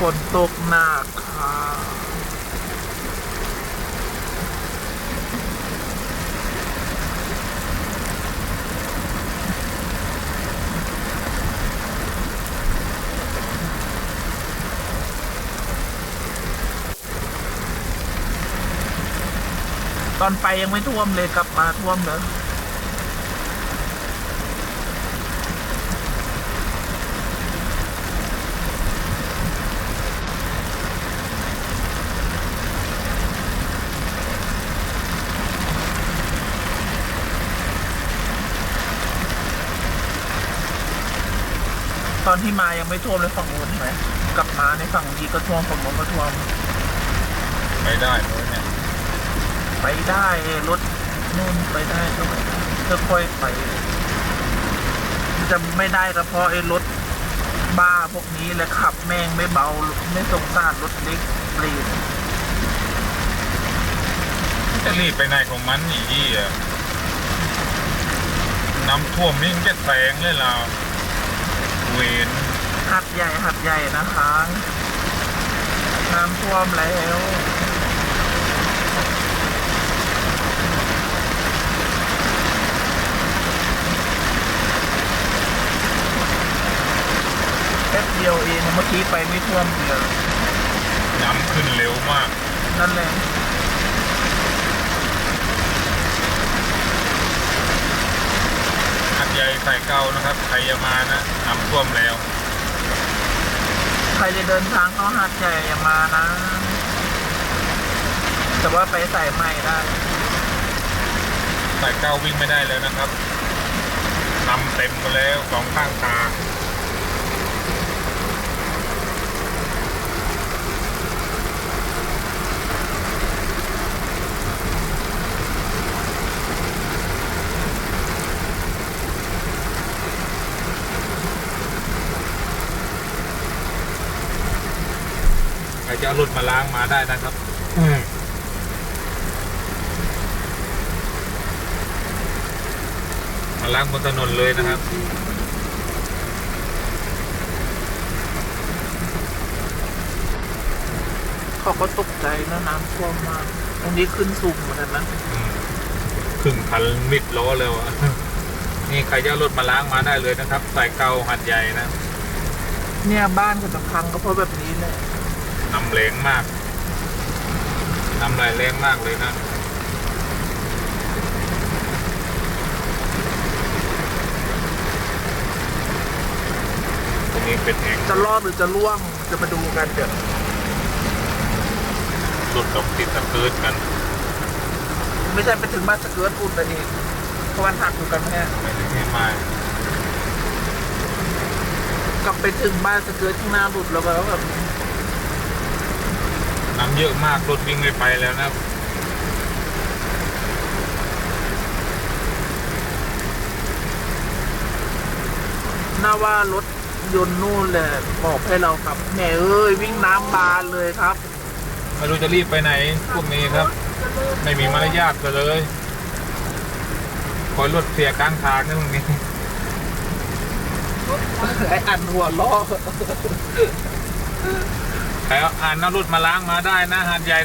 ฝนตกหนักค่ะตอนไปยังไม่ท่วมเลยกลับมาท่วมเลย ตอนที่มายังไม่ท่วมเลยฝั่งนู้นใช่ไหมกลับมาในฝั่งนี้ก็ท่วมฝั่งนู้นก็ท่วมไม่ได้เลยเนี่ยไปได้รถนู่นไปได้ก็ไปได้ค่อยๆไป จะไม่ได้ก็เพราะไอ้รถบ้าพวกนี้แหละขับแม่งไม่เบาไม่สงสารรถเล็กเปลี่ยนจะรีบไปไหนของมันอีกอะน้ำท่วมนี่มันจะแสงเลยเรา เวนหัดใหญ่หัดใหญ่นะคะน้ำท่วมแล้วแป๊บเดียวเองเมื่อกี้ไปไม่ท่วมเดียวน้ำขึ้นเร็วมาก นั่นแหละ หัด ใหญ่ใส่เก่านะครับใครจะมานะน้ำท่วมแล้ว ใครจะเดินทางเข้าหาดใหญ่อย่ามานะ แต่ว่าไปใส่ใหม่ได้ใส่เก้าวิ่งไม่ได้แล้วนะครับน้ำเต็มหมดแล้วสองข้างทาง ครจะเอารถมาล้างมาได้นะครับมาล้างบนถนนเลยนะครับเขาก็ตกใจนะน้ำท่วมมากตรงนี้ขึ้นสูงเหมือนกันนะอืมครึ่งพันมิดล้อเลยว่ะนี่ใครจะเอารถมาล้างมาได้เลยนะครับ สายเก่าหัดใหญ่นะ เนี่ยบ้านก็จะพังก็เพราะแบบนี้แหละ น้ำแรงมาก น้ำไหลแรงมากเลยนะตรงนี้เป็นแอ่งจะรอดหรือจะล่วงจะมาดูกันเดี๋ยวหลุดกับติดตะเกิดกัน ไม่ใช่ไปถึงบ้านสะเกิร์ตอุ่นไปเองเพราะวันหักอยู่กันแค่ไม่ได้ให้มากลับไปถึงบ้านสะเกิร์ตข้างหน้าหลุดแล้วก็แบบน้ำเยอะมากรถวิ่งไม่ไปแล้วนะครับน่าว่ารถยนต์นู่นแหละบอกให้เราขับแหมเอ้ยวิ่งน้ำบานเลยครับไม่รู้จะรีบไปไหนพวกนี้ครับ ไม่มีมารยาทกันเลยคอยรถเสียกลางทางนะพวกนี้ไออันหัวล้อ ใครเอาอ่านน้ำรุดมาล้างมาได้นะหาดใหญ่